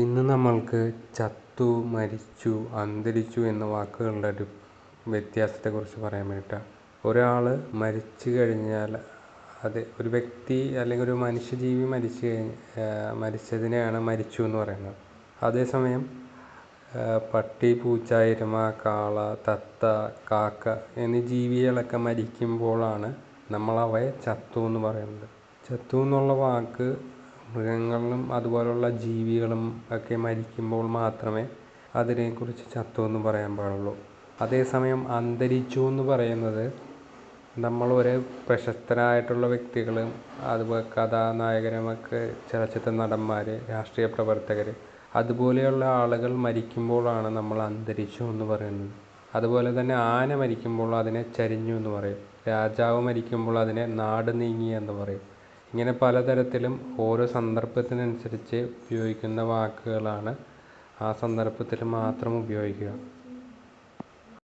ഇന്ന് നമ്മൾക്ക് ചത്തു മരിച്ചു അന്തരിച്ചു എന്ന വാക്കുകളുടെ ഒരു വ്യത്യാസത്തെക്കുറിച്ച് പറയാൻ വേണ്ടിയിട്ടാണ്. ഒരാൾ മരിച്ചു കഴിഞ്ഞാൽ അത് ഒരു വ്യക്തി അല്ലെങ്കിൽ ഒരു മനുഷ്യജീവി മരിച്ചു കഴിഞ്ഞ് മരിച്ചതിനെയാണ് മരിച്ചു എന്ന് പറയുന്നത്. അതേസമയം പട്ടി പൂച്ച എരുമ കാള തത്ത കാക്ക എന്നീ ജീവികളൊക്കെ മരിക്കുമ്പോഴാണ് നമ്മളവയെ ചത്തു എന്ന് പറയുന്നത്. ചത്തു എന്നുള്ള വാക്ക് മൃഗങ്ങളും അതുപോലുള്ള ജീവികളും ഒക്കെ മരിക്കുമ്പോൾ മാത്രമേ അതിനെക്കുറിച്ച് ചത്തു എന്ന് പറയാൻ പാടുള്ളൂ. അതേസമയം അന്തരിച്ചു എന്ന് പറയുന്നത് നമ്മൾ ഒരു പ്രശസ്തരായിട്ടുള്ള വ്യക്തികളും അതുപോലെ കഥാനായകരമൊക്കെ ചലച്ചിത്ര നടന്മാർ രാഷ്ട്രീയ പ്രവർത്തകർ അതുപോലെയുള്ള ആളുകൾ മരിക്കുമ്പോഴാണ് നമ്മൾ അന്തരിച്ചു എന്ന് പറയുന്നത്. അതുപോലെ തന്നെ ആന മരിക്കുമ്പോൾ അതിനെ ചരിഞ്ഞു എന്ന് പറയും. രാജാവ് മരിക്കുമ്പോൾ അതിനെ നാട് നീങ്ങി എന്ന് പറയും. ഇങ്ങനെ പലതരത്തിലും ഓരോ സന്ദർഭത്തിനനുസരിച്ച് ഉപയോഗിക്കുന്ന വാക്കുകളാണ് ആ സന്ദർഭത്തിൽ മാത്രം ഉപയോഗിക്കുക.